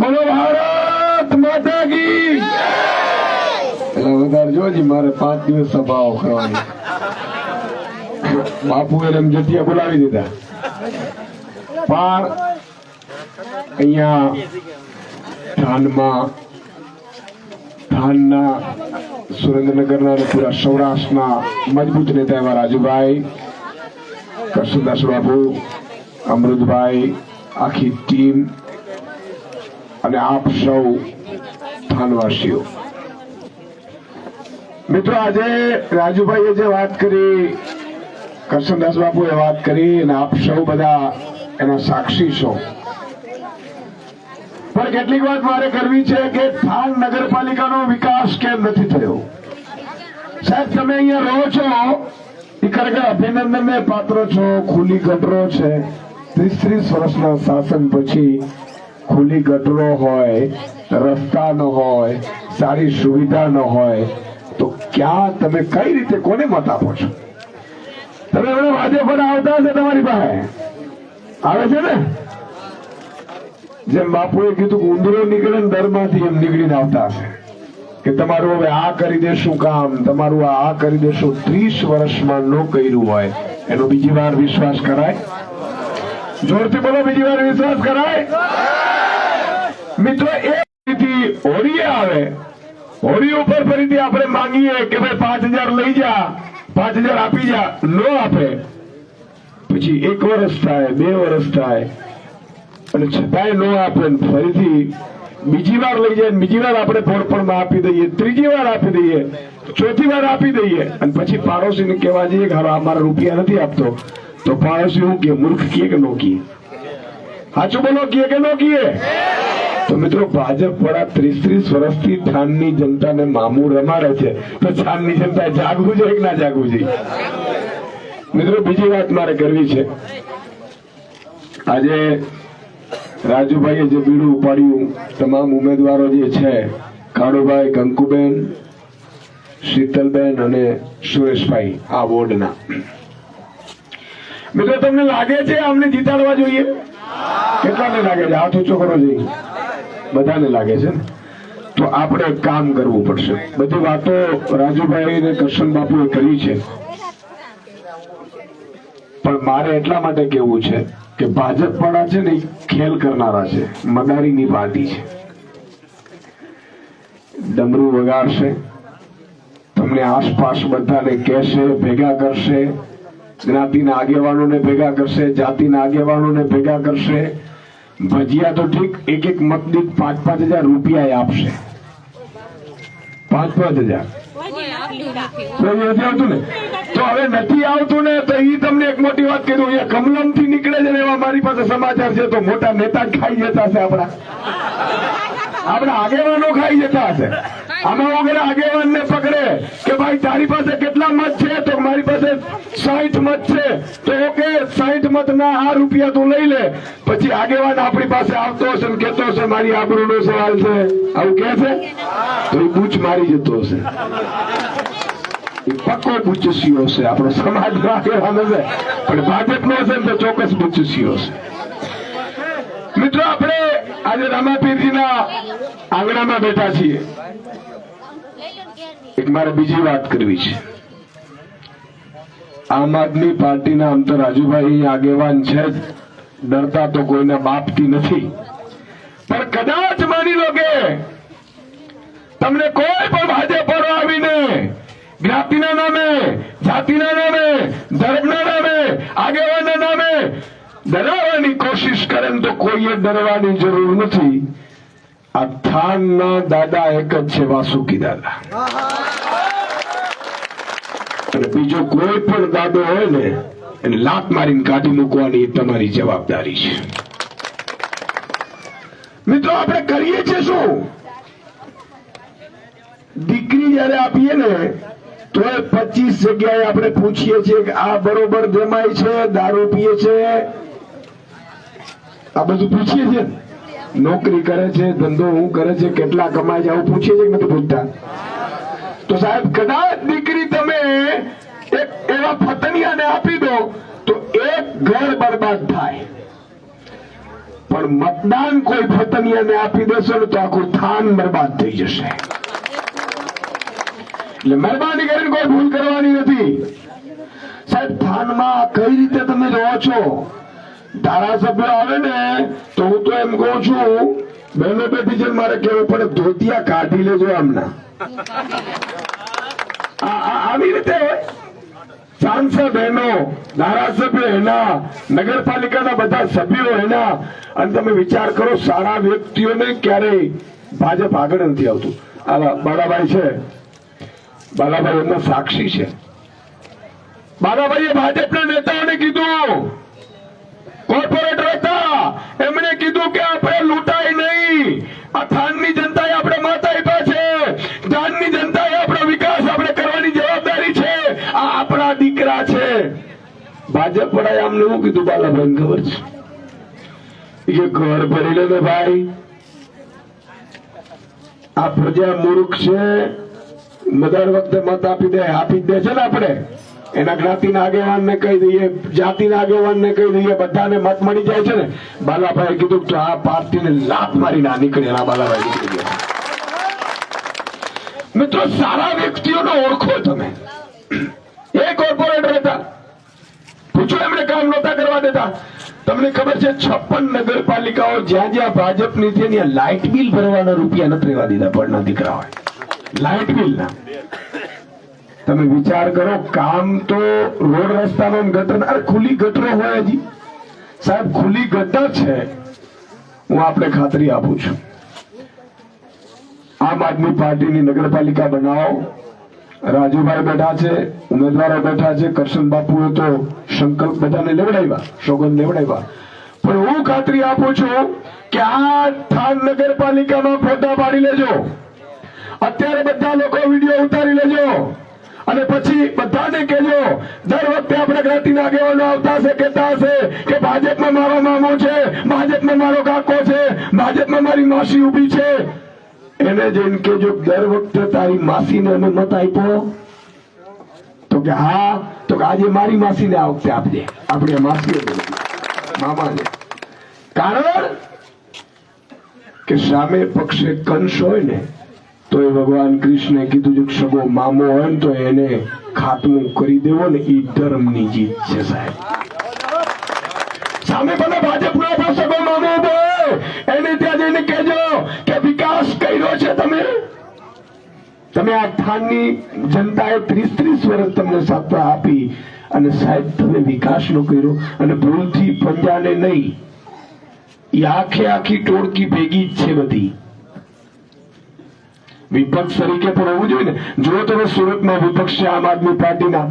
બોલો ભારત માતા જોજી મારે પાંચ દિવસ સભાઓ કરવાની. બાપુ એને જટિયા બોલાવી દીધા. પણ અહીંયા ધાનમાં, ધાનના, સુરેન્દ્રનગરના અને પૂરા સૌરાષ્ટ્રના મજબૂત નેતા એવા રાજુભાઈ કરશનદાસ બાપુ, અમૃતભાઈ આખી ટીમ અને આપ સૌ ધાનવાસીઓ મિત્રો, આજે રાજુભાઈએ જે વાત કરી કરશનદાસ બાપુએ વાત કરી અને આપ સૌ બધા એના સાક્ષી છો. પણ કેટલીક વાત મારે કરવી છે કે થાન નગરપાલિકાનો વિકાસ કેમ નથી થયો? સાહેબ, તમે અહીંયા રહો છો. એ ખરેખર અભિનંદનને પાત્ર છો, ખુલ્લી ગટરો છે. ત્રીસ ત્રીસ વર્ષના શાસન પછી ખુલ્લી ગટરો હોય રસ્તા ન હોય, સારી સુવિધા ન હોય, તો ક્યાં તમે કઈ રીતે કોને મત આપો છો? તમે એમણે વાજે પણ આવતા હશે તમારી પાસે. આવે છે ને? જેમ બાપુએ કીધું ઉંદરો નીકળે ને દરમાંથી એમ નીકળીને આવતા હશે. કે તમારું હવે આ કરી દેશું કામ, તમારું આ કરી દેશું. ત્રીસ વર્ષમાં ન કર્યું હોય, એનો બીજી વાર વિશ્વાસ કરાય? જોરથી બોલો, બીજી વાર વિશ્વાસ કરાય. મિત્રો એ હોળીએ આવે. હોળી ઉપર ફરીથી આપણે માંગીએ કે ભાઈ પાંચ હજાર લઈ જા, પાંચ હજાર આપી જા, નો આપે. પછી એક વર્ષ થાય, બે વર્ષ થાય, અને છતાંય નો આપે ફરીથી બીજી વાર લઈ જાય બીજી વાર આપણે ભોળપણમાં આપી દઈએ, ત્રીજી વાર આપી દઈએ, ચોથી વાર આપી દઈએ, અને પછી પાડોશીને કહેવા જઈએ કે અમારા રૂપિયા નથી આપતો. તો પાડોશી કે મૂર્ખ કીએ કે નો કીએ? સાચું બોલો, કીએ કે નો કીએ? તો મિત્રો, ભાજપ વાળા ત્રીસ ત્રીસ વર્ષથી થાનની જનતાને મામુ રમાડે છે. તો થાનની જનતા જાગવું જોઈએ કે ના જાગવું જોઈએ? મિત્રો, બીજી વાત મારે કરવી છે. આજે રાજુભાઈએ જે બીડું ઉપાડ્યું, તમામ ઉમેદવારો જે છે, કાળુભાઈ, કંકુબેન, શીતલબેન અને સુરેશભાઈ, આ વોર્ડના. મિત્રો તમને લાગે છે અમને જીતાડવા જોઈએ? કેટલાને લાગે છે? હાથ ઊંચો કરો જોઈએ બધાને લાગે છે ને? તો આપણે કામ કરવું પડશે. બધી વાતો રાજુભાઈ અને કરશન બાપુએ કરી છે. પણ મારે એટલા માટે કેવું છે કે ભાજપ વાળા છે ને ખેલ કરનારા છે. મદારીની પાર્ટી છે. ડમરું વગાડશે. તમને આસપાસ બધાને કહેશે, ભેગા કરશે. જ્ઞાતિના આગેવાનોને ભેગા કરશે, જાતિના આગેવાનોને ભેગા કરશે. ભજીયા તો ઠીક, એક એક મત દીઠ પાંચ પાંચ હજાર રૂપિયા આપશે. પાંચ પાંચ હજાર. તો હવે નથી આવતું ને, તો એ તમને એક મોટી વાત કરું અહીંયા કમલમથી નીકળે છે એવા મારી પાસે સમાચાર છે, તો મોટા નેતા ખાઈ જતા હશે આપણા. આપણા આગેવાનો ખાઈ જતા હશે. આમાં વગેરે આગેવાન ને પકડે કે ભાઈ, તારી પાસે કેટલા મત છે? તો મારી પાસે સાઠ મત છે. તો ઓકે સાઠ મત ના આ રૂપિયા તું લઈ લે. પછી આગેવાન આપણી પાસે આવતો હશે ને કેતો હશે, મારી આબરૂ નો સવાલ છે. આવું કે છે? તો એ બૂચ મારી જતો હશે. પક્કો બુચસીઓ છે આપણો સમાજ આગેવાન હશે. પણ ભાજપ નો ને તો ચોક્કસ બુચસીઓ છે મિત્રો, આપણે આજે રામાપીરજીના આંગણામાં બેઠા છીએ. એક મારે બીજી વાત કરવી છે. આમ આદમી પાર્ટીના આમ તો રાજુભાઈ આગેવાન છે ડરતા તો કોઈને બાપતી નથી. પણ કદાચ માની લો કે તમને કોઈ પણ ભાજપ આવીને જ્ઞાતિના નામે, જાતિના નામે, ધર્મના નામે, આગેવાનના નામે ડરાવવાની કોશિશ કરે ને તો કોઈએ ડરવાની જરૂર નથી. આ થાનના દાદા એક જ છે વાસુકી દાદા. અને બીજો કોઈ પણ દાદો હોય ને, એને લાત મારીને કાઢી મૂકવાની તમારી જવાબદારી છે. મિત્રો, આપણે કરીએ છીએ શું? દીકરી જયારે આપીએ ને, તો પચીસ જગ્યાએ આપણે પૂછીએ છીએ કે આ બરોબર જમાય છે, દારૂ પીએ છે? આ બધું પૂછીએ છીએ નોકરી કરે છે, ધંધો હું કરે છે, કેટલા કમાય છે, આવું પૂછીએ છીએ નથી પૂછતા? તો સાહેબ, કદાચ દીકરી તમે એવા ફતનિયાને આપી દો, તો એક ઘર બરબાદ થાય. પણ મતદાન કોઈ ફતનિયાને આપી દેશો તો આખું થાન બરબાદ થઈ જશે. એટલે મહેરબાની કરીને કોઈ ભૂલ કરવાની નથી. સાહેબ, થાનમાં કઈ રીતે તમે રહો છો? ધારાસભ્ય આવે ને, તો હું તો એમ કહું છું બહેનો બે છે મારે કહેવું પડે, ધોતિયા કાઢી લેજો આમના. આવી રીતે સાંસદ એનો, ધારાસભ્ય એના, નગરપાલિકાના બધા સભ્યો એના, અને તમે વિચાર કરો, સારા વ્યક્તિઓને ક્યારેય ભાજપ આગળ નથી આવતું. આ બાલાભાઈ છે. બાલાભાઈ એમના સાક્ષી છે. બાલાભાઈએ ભાજપના નેતાઓને કીધું, કોર્પોરેટર હતા. એમણે કીધું કે આપણે લૂંટાય નહીં. આ થાનની જનતાએ ભાજપ વાળાએ આમને શું કીધું બાલાભાઈ ખબર છે. એ ઘર ભરી લે ભાઈ. આ પ્રજા મૂર્ખ છે. દર વખતે મત આપી દે આપી દે છે ને આપણે. એના જ્ઞાતિના આગેવાનને કહી દઈએ જાતિના આગેવાનને કહી દઈએ, બધાને મત મળી જાય છે ને. બાલાભાઈ કીધું કે આ પાર્ટીને લાત મારી ના નીકળેલા બાલાભાઈ નીકળી ગયા. મિત્રો, સારા વ્યક્તિઓને ઓળખો તમે. એ કોર્પોરેટર હતા. પૂછો એમણે કામ નહોતા કરવા દેતા. તમને ખબર છે, છપ્પન નગરપાલિકાઓ જ્યાં જ્યાં ભાજપની છે ત્યાં લાઇટ બિલ ભરવાના રૂપિયા નથી રહેવા દીધા પડના દીકરા હોય લાઇટ બિલ ના. તમે વિચાર કરો, કામ તો રોડ રસ્તાનો ગટર અરે ખુલ્લી ગટરો હોય હજી. સાહેબ, ખુલ્લી ગટર છે. હું આપણે ખાતરી આપું છું. આમ આદમી પાર્ટીની નગરપાલિકા બનાવો. રાજુભાઈ બેઠા છે, ઉમેદવારો બેઠા છે, કરશન બાપુએ તો સંકલ્પ બધાને લેવડાવ્યા, સોગંદ લેવડાવ્યા. પણ હું ખાતરી આપું છું કે આ થાન નગરપાલિકામાં ફોટા પાડી લેજો. અત્યારે બધા લોકો વીડિયો ઉતારી લેજો. અને પછી બધાને કહેજો, દર વખતે આપણે જ્ઞાતિના આગેવાનો આવતા હશે, કહેતા હશે કે ભાજપમાં મારો મામો છે, ભાજપમાં મારો કાકો છે, ભાજપમાં મારી માસી ઊભી છે. એને જઈને કેજો દર વખતે તારી માસીને અમે મત આપ્યો. તો કે હા તો કે આજે મારી માસીને આ વખતે આપજે. આપણે માસી મામાને. કારણ કે સામે પક્ષે કંસ હોય ને તો એ ભગવાન કૃષ્ણે કીધું છે સગો મામો હોય ને તો એને ખાતમું કરી દેવો ને એ ધર્મની જીત છે સાહેબ. સામે ભલે ભાજપનો સગો મામો હોય, એને જઈને કહેજો કે વિકાસ કર્યો છે તમે? તમે આ થાનની જનતાએ ત્રીસ ત્રીસ વર્ષ તમને સત્તા આપી અને સાહેબ તમે વિકાસ નો કર્યો અને ભૂલથી પંજાને નહીં એ આખે આખી ટોળકી ભેગી જ છે બધી. વિપક્ષ તરીકે પણ હોવું જોઈએ ને. જો તમે સુરતમાં વિપક્ષ છે, આમ આદમી પાર્ટીના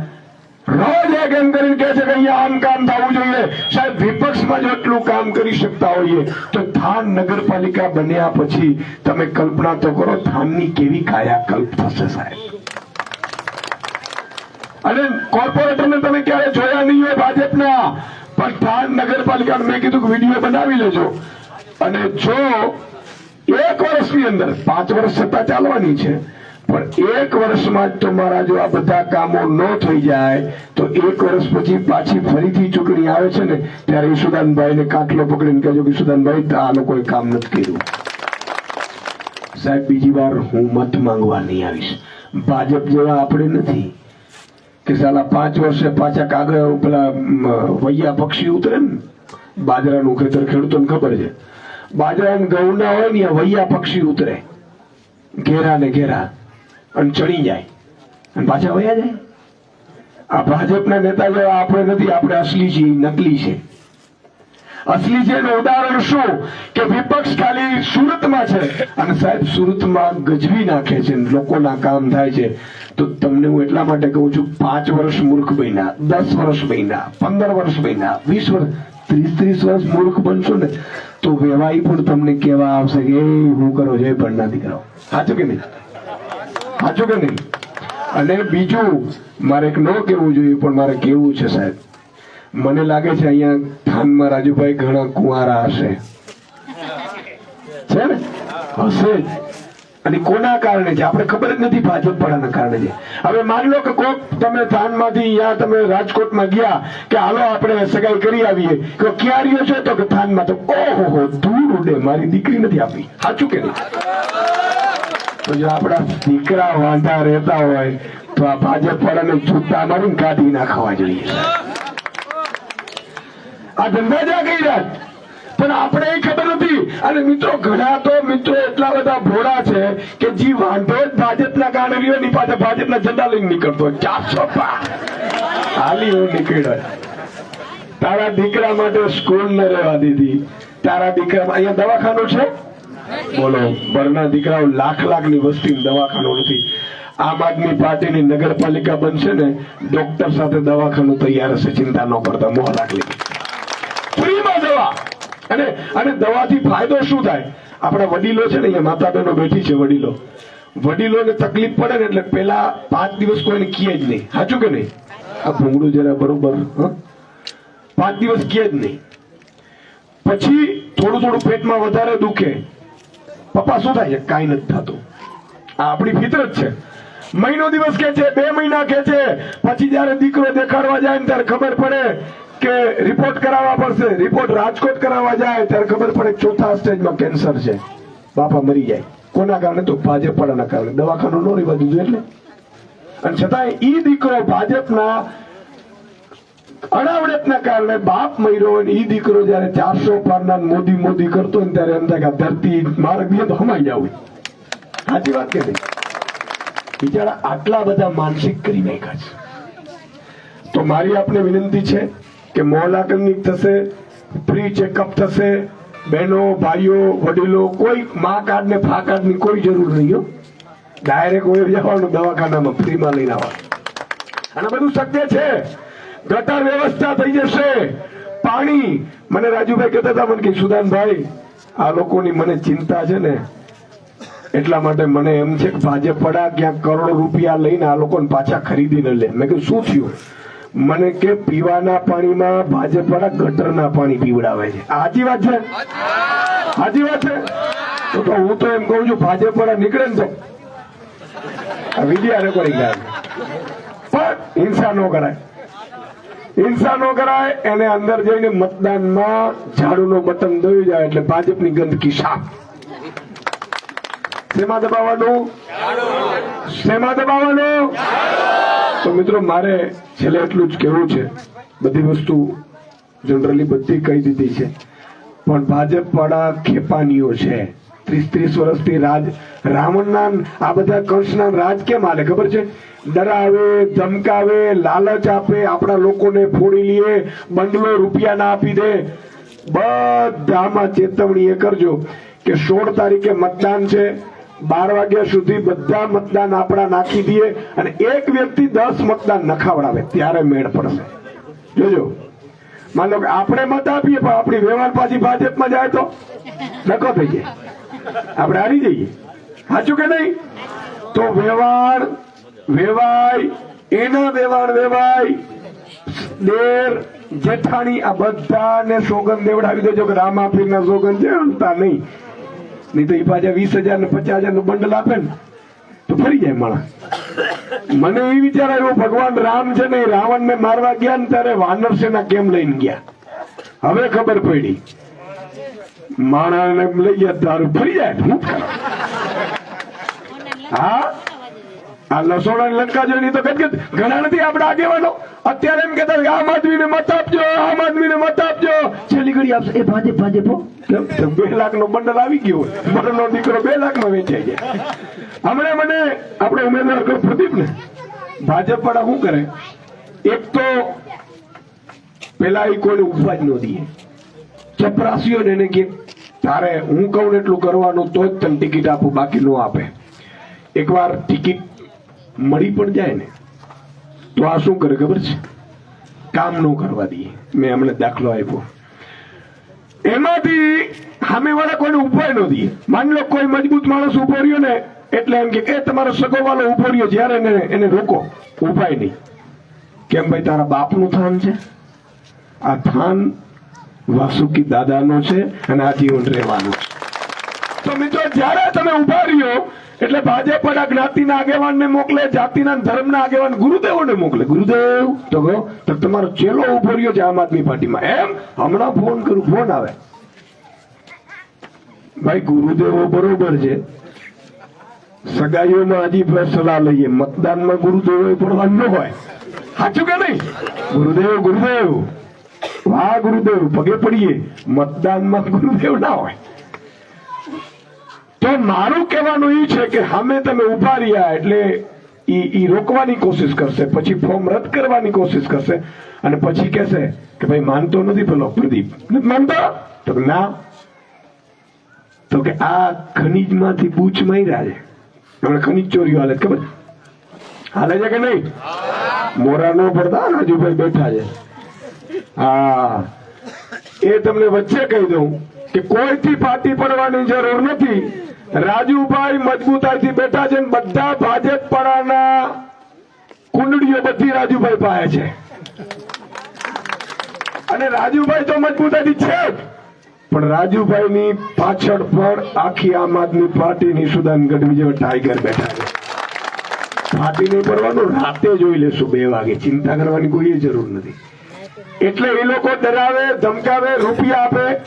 રોજ એક એમ કહે છે કે અહીંયા આમ કામ થવું જોઈએ. સાહેબ, વિપક્ષમાં જો એટલું કામ કરી શકતા હોઈએ. તો થાન નગરપાલિકા બન્યા પછી તમે કલ્પના તો કરો થાનની કેવી કાયાકલ્પ થશે સાહેબ. અને કોર્પોરેટરને તમે ક્યારે જોયા નહીં હોય ભાજપના? પણ થાન નગરપાલિકા મેં કીધું કે વીડિયો બનાવી લેજો. અને જો એક વર્ષની અંદર, પાંચ વર્ષ સત્તા ચાલવાની છે એક વર્ષમાં તમારા જો આ બધા કામો ન થઈ જાય, તો એક વર્ષ પછી પાછી ફરીથી ચૂંટણી આવે છે ને, ત્યારે ઈશુદાનભાઈને કાટલો પકડીને કહેજો કે આ લોકોએ કામ નથી કર્યું. સાહેબ, બીજી વાર હું મત માંગવા નહીં આવીશ. ભાજપ જેવા આપણે નથી કે સાલા પાંચ વર્ષે પાછા કાગળ પેલા વૈયા પક્ષી ઉતરે ને, બાજરાનું ખેતર ખેડૂતોને ખબર છે. બાજરા અને ઘઉંના હોય ને વૈયા પક્ષી ઉતરે. ઘેરા ને ઘેરા. અને ચડી જાય. અને પાછા વયા જાય. આ ભાજપના નેતા જેવા આપણે નથી, આપણે અસલી છીએ, નકલી છે. અસલી છે એનું ઉદાહરણ શું? કે વિપક્ષ ખાલી સુરતમાં છે. અને સાહેબ, સુરતમાં ગજવી નાખે છે લોકોના કામ થાય છે. તો તમને હું એટલા માટે કહું છું, પાંચ વર્ષ મૂર્ખ બન્યા, દસ વર્ષ બન્યા, પંદર વર્ષ બન્યા, વીસ વર્ષ ત્રીસ ત્રીસ વર્ષ મૂર્ખ બનશો ને, તો વેવાઈ પણ તમને કેવા આવશે કે હું કરો છો, એ ભણના દીકરાઓ સાચું કે નહીં? સાચું કે નહીં? અને બીજું, મારે ન કેવું જોઈએ, પણ મારે કેવું છે સાહેબ. મને લાગે છે અહીંયા થાનમાં રાજુભાઈ ઘણા કુંવારા હશે. છે ને? હશે અને કોના કારણે છે? આપણે ખબર જ નથી ભાજપ વાળાના કારણે છે. હવે માની લો કે કોક તમે થાનમાંથી અહીંયા તમે રાજકોટમાં ગયા કે હાલો આપણે સગાઈ કરી આવીએ કે ક્યાં રહ્યો છે? તો કે થાનમાં તો ઓહો ધૂળ ઉડે, મારી દીકરી નથી આપી. સાચું કે નહીં? તો જો આપણા દીકરા વાંધા રહેતા હોય, તો આ ભાજપ વાળાને જૂતા મારીને કાઢી નાખવા જોઈએ. આ ધંધા જ્યાં કઈ રાત પણ આપણે એ ખબર નથી. અને મિત્રો, ઘણા તો મિત્રો એટલા બધા ભોળા છે કે જે વાંધો જ ભાજપના કારણે રહ્યો ની પાસે ભાજપના ઝંડા લઈને નીકળતો હોય. ચારસો પા હાલી હું નીકળ્યો. તારા દીકરા માટે સ્કૂલ ન રહેવા દીધી. તારા દીકરા અહીંયા દવાખાનું છે? બોલો બરના દીકરાઓ લાખ લાખની વસ્તી દવાખાનું નથી. આમ આદમી પાર્ટીની નગરપાલિકા બનશે ને ડોક્ટર સાથે દવાખાનું તૈયાર હશે, ચિંતા ન કરતા, મોહ રાખલી ફ્રીમાં દવા અને અને દવાથી ફાયદો શું થાય? આપણા વડીલો છે ને, અહીંયા માતા બહેનો બેઠી છે વડીલો. વડીલોને તકલીફ પડે ને એટલે પેલા પાંચ દિવસ કોઈને કીએ જ નહીં. સાચું કે નહીં? આ ભૂંગળું જરા બરોબર? પાંચ દિવસ કીએ જ નહીં. પછી થોડું થોડું પેટમાં વધારે દુખે. પપ્પા શું થાય છે? કાંઈ નથી થતું. આ આપણી ફિતરત છે. મહિનો દિવસ કે છે, બે મહિના કે છે. પછી જયારે દીકરો દેખાડવા જાય ત્યારે ખબર પડે કે રિપોર્ટ કરાવવા પડશે. રિપોર્ટ રાજકોટ કરાવવા જાય ત્યારે ખબર પડે ચોથા સ્ટેજમાં કેન્સર છે. બાપા મરી જાય. કોના કારણે? તો ભાજપ વાળાના કારણે. દવાખાનું નો દીધું એટલે. અને છતાંય ઈ દીકરો ભાજપના અણાવડતના કારણે બાપ મર્યો અને ઈ દીકરો જયારે ચારસો પારના મોદી મોદી કરતો ને ત્યારે એમ થાય ધરતી માર્ગ તો હમાઈ જાવ સાચી વાત કે બિચારા આટલા બધા માનસિક કરી નાખ્યા છે. તો મારી આપને વિનંતી છે કે ક્લિનિક થશે ફ્રી ચેકઅપ થશે, બહેનો, ભાઈઓ, વડીલો, કોઈ મા કાર્ડ ને ફા કાર્ડની કોઈ જરૂર નહીં, હો. ડાયરેક્ટ હોય જવાનું દવાખાનામાં ફ્રીમાં લઈને આવવાનું. અને બધું શક્ય છે. ગટર વ્યવસ્થા થઈ જશે. પાણી, મને રાજુભાઈ કહેતા હતા, મને કે સુદાનભાઈ, આ લોકોની મને ચિંતા છે ને. એટલા માટે મને એમ છે કે ભાજપ પડા ક્યાંક કરોડો રૂપિયા લઈને આ લોકોને પાછા ખરીદીને લે. મેં કીધું, શું થયું? મને કે પીવાના પાણીમાં ભાજપ વાળા ગટરના પાણી પીવડાવે છે. સાચી વાત છે? સાચી વાત છે? તો તો હું તો એમ કહું છું, ભાજપ વાળા નીકળે ને તો. વિદ્યા રેકોર્ડિંગ પણ હિંસા ન કરાય. હિંસા ન કરાય, એને અંદર જઈને મતદાનમાં ઝાડુનો બટન દોઈ જાય એટલે ભાજપની ગંદકી સાફ. શેમાં દબાવવાનું? શેમાં દબાવવાનું? તો મિત્રો, મારે છેલ્લે એટલું જ કહેવું છે. બધી વસ્તુ જનરલી બધી કહી દીધી છે. પણ ભાજપ વાળા ખેપાનીઓ છે. ત્રીસ ત્રીસ વર્ષથી રાજ, રાવણના, આ બધા કંસના રાજ કેમ હાલે? ખબર છે? ડરાવે, ધમકાવે, લાલચ આપે, આપણા લોકોને ફોડી લઈએ બંડલો રૂપિયા ના આપી દે. બધામાં ચેતવણી એ કરજો કે સોળ તારીખે મતદાન છે. બાર વાગ્યા સુધી બધા મતદાન આપણા નાખી દઈએ અને એક વ્યક્તિ દસ મતદાન નખાવડાવે, ત્યારે મેળ પડશે. જોજો. માન કે આપણે મત આપીએ પણ આપણી વ્યવહાર પાછી ભાજપમાં જાય તો નકો થઈ જાય. આપણે હારી જઈએ. સાચું કે નહીં? તો વ્યવહાર, વેવાય, એના વેવાણ વેવાય. દેર, જેઠાણી, આ બધાને સોગંદ દેવડાવી દેજો કે રામાપીરના સોગંદ છે, હલતા નહીં. નહીં તો એ પાછા વીસ હજાર ને પચાસ હજારનું બંડલ આપે ને, તો ફરી જાય માણસ. મને એ વિચાર આવ્યો, ભગવાન રામ છે ને રાવણ ને મારવા ગયા ને ત્યારે વાનર સેના કેમ લઈને ગયા? હવે ખબર પડી. માણસ લઈ ગયા દારૂ ફરી જાય. હું? આ લસોડા લંકા જોઈ તો ગદગદ ઘણા નથી આપણે આગેવાનો. અત્યારે એમ કેતા આમ આદમીને મત આપજો, આમ આદમીને મત આપજો. છેલ્લી ઘડી આપશે એ ભાજપ ભાજપ બે લાખ નો બંડલ આવી ગયો મરનો દીકરો બે લાખમાં વેચાઈ જાય. હમણાં મને આપણે ઉમેદવાર કહ્યું પ્રદીપ ને ભાજપ વાળા શું કરે? એક તો પેલા એ કોઈને ઊભા જ ન દઈએ ચપરાસીઓ ને એને કે, તારે હું કહું એટલું કરવાનું તો જ તને ટિકિટ આપું, બાકી ન આપે. એકવાર ટિકિટ મળી પણ જાય ને, તો આ શું કરે ખબર છે? કામ ન કરવા દઈએ. મેં હમણાં દાખલો આપ્યો. એમાંથી સામે વાળા કોઈને ઉપાય ન દઈએ. માની લો કોઈ મજબૂત માણસ ઊભો રહ્યો ને, એટલે એમ કે, એ, તમારો સગો વાળો ઊભો રહ્યો, જ્યારે એને એને રોકો. ઉપાય નહીં. કેમ ભાઈ, તારા બાપનું થાન છે? આ થાન વાસુકી દાદાનો છે અને આજીવન રહેવાનું છે. તો મિત્રો, જ્યારે તમે ઊભા રહ્યો, એટલે ભાજપ આ જ્ઞાતિના આગેવાનને મોકલે, જાતિના ધર્મના આગેવાન ગુરુદેવોને મોકલે. ગુરુદેવ, તો કહો, તો તમારો ચેલો ઊભો રહ્યો છે આમ આદમી પાર્ટીમાં. એમ? હમણાં ફોન કરું, ફોન આવે. ભાઈ, ગુરુદેવો બરોબર છે. સગાઈઓમાં હજી સલાહ લઈએ. મતદાનમાં ગુરુદેવો પડવાનું ન હોય. સાચું કે નહીં? ગુરુદેવ ગુરુદેવ. વાહ ગુરુદેવ પગે પડીએ. મતદાનમાં ગુરુદેવ ના હોય. તો મારું કહેવાનું એ છે કે સામે તમે ઊભા રહ્યા એટલે ઈ રોકવાની કોશિશ કરશે, પછી ફોર્મ રદ કરવાની કોશિશ કરશે અને પછી કહેશે કે ભાઈ માનતો નથી પેલો પ્રદીપ. માનતો? તો ના. તો કે આ ખનીજમાંથી બૂચ માર્યા છે. હમણાં ખનીજ ચોરીઓ હાલે ખબર હાલે છે કે નહીં? મોરા નો પડતા, રાજુભાઈ બેઠા છે. હા. એ તમને વચ્ચે કહી દઉં કે કોઈથી પાટી પડવાની જરૂર નથી. રાજુભાઈ મજબૂતાઈથી બેઠા છે બધા ભાજપ પડાના કુંડળીઓ બધી રાજુભાઈ પાસે છે. અને રાજુભાઈ તો મજબૂતાઈથી છે પણ રાજુભાઈની પાછળ પણ આખી આમ આદમી પાર્ટીની સુદાન ગઢવી જેવા ટાઈગર બેઠા છે. ફાટી નહીં પડવાનું, રાતે જોઈ લેશું બે વાગે. ચિંતા કરવાની કોઈ જરૂર નથી. એટલે એ લોકો ડરાવે, ધમકાવે, રૂપિયા આપે.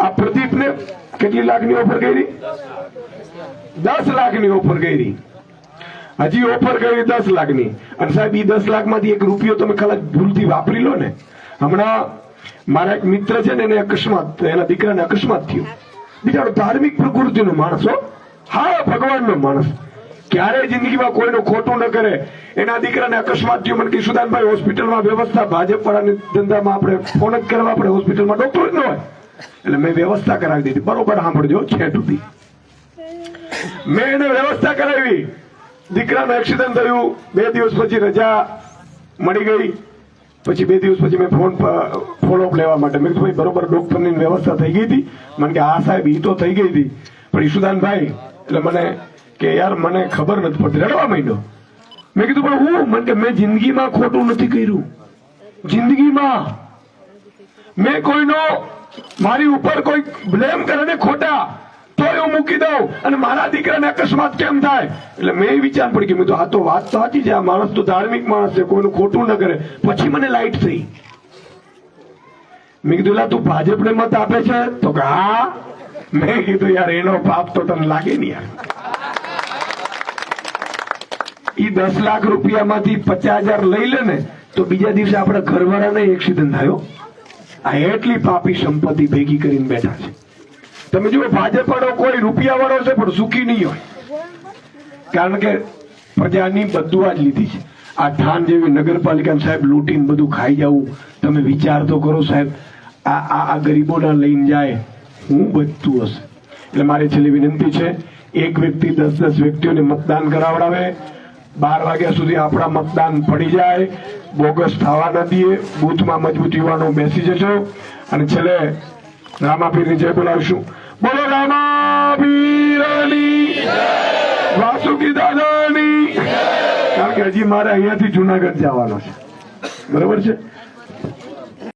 આ પ્રદીપને કેટલી લાખની ઓફર કરી? દસ લાખની ઓફર કરી. હજી ઓફર કરી દસ લાખની. અને સાહેબ એ દસ લાખમાંથી એક રૂપિયો તમે ખાલી ભૂલથી વાપરી લો ને. હમણાં મારા એક મિત્ર છે ને, એને અકસ્માત, એના દીકરાને અકસ્માત થયું. બિચારો ધાર્મિક પ્રકૃતિનો માણસ હો. હા, ભગવાનનો માણસ. ક્યારેય જિંદગીમાં કોઈનું ખોટું ન કરે? એના દીકરાને અકસ્માત થયું. મને કિશુદાનભાઈ હોસ્પિટલમાં વ્યવસ્થા ભાજપ ધંધામાં આપણે ફોન જ કરવા પડે. હોસ્પિટલમાં ડોક્ટર જ ન હોય. એટલે મેં વ્યવસ્થા કરાવી દીધી. બરોબર સાંભળજો છેટ સુધી. મેં એને વ્યવસ્થા કરાવી. દીકરાનું એક્સિડન્ટ થયું. બે દિવસ પછી રજા મળી ગઈ. પછી બે દિવસ પછી મેં ફોન ફોલોઅપ લેવા માટે. મેં ભાઈ, બરોબર ડોક્ટરની વ્યવસ્થા થઈ ગઈ હતી. મને કે આ સાહેબ, ઈ તો થઈ ગઈ હતી. પણ ઈશુદાનભાઈ, એટલે મને કે યાર મને ખબર નથી પડતી. રડવા માંડ્યો મેં કીધું પણ હું? મને કે મેં જિંદગીમાં ખોટું નથી કર્યું. જિંદગીમાં. મેં કોઈનો મારી ઉપર કોઈ બ્લેમ કરે ને ખોટા તો હું મૂકી દઉં અને મારા દીકરાને અકસ્માત કેમ થાય? એટલે મેં વિચાર પડી કે મેં તો આ તો વાત તો સાચી છે. આ માણસ તો ધાર્મિક માણસ છે. કોઈનું ખોટું ન કરે. પછી મને લાઈટ થઈ. મેં કીધું "લા, તું ભાજપને મત આપે છે? તો કે હા. મેં કીધું યાર એનો પાપ તો તને લાગે નહીં યાર. ઈ દસ લાખ રૂપિયામાંથી પચાસ હજાર લઈ લે ને, તો બીજા દિવસે આપણા ઘરવાળાને એક્સિડન્ટ થયો. આ એટલી પાપી સંપત્તિ ભેગી કરીને બેઠા છે. તમે જુઓ ભાજપ વાળો કોઈ રૂપિયા વાળો છે, પણ સુખી નહીં હોય. કારણ કે પ્રજાની બધું જ લીધી છે. આ ઠાણ જેવી નગરપાલિકા સાહેબ લૂંટીને બધું ખાઈ જવું. તમે વિચાર તો કરો સાહેબ, આ આ આ ગરીબોના લઈને જાય, હું બચતું હશે. એટલે મારી છેલ્લી વિનંતી છે, એક વ્યક્તિ દસ દસ વ્યક્તિઓને મતદાન કરાવડાવે બાર વાગ્યા સુધી આપણા મતદાન પડી જાય. બોગસ થવા ન દઈએ. બૂથમાં મજબૂત યુવાનો બેસી જશો અને છેલ્લે રામાપીરની જય બોલાવીશું. બોલો રામાપીરની. વાસુકી દાદાની. કારણ કે હજી મારે અહીંયાથી જુનાગઢ જવાનો છે. બરોબર છે?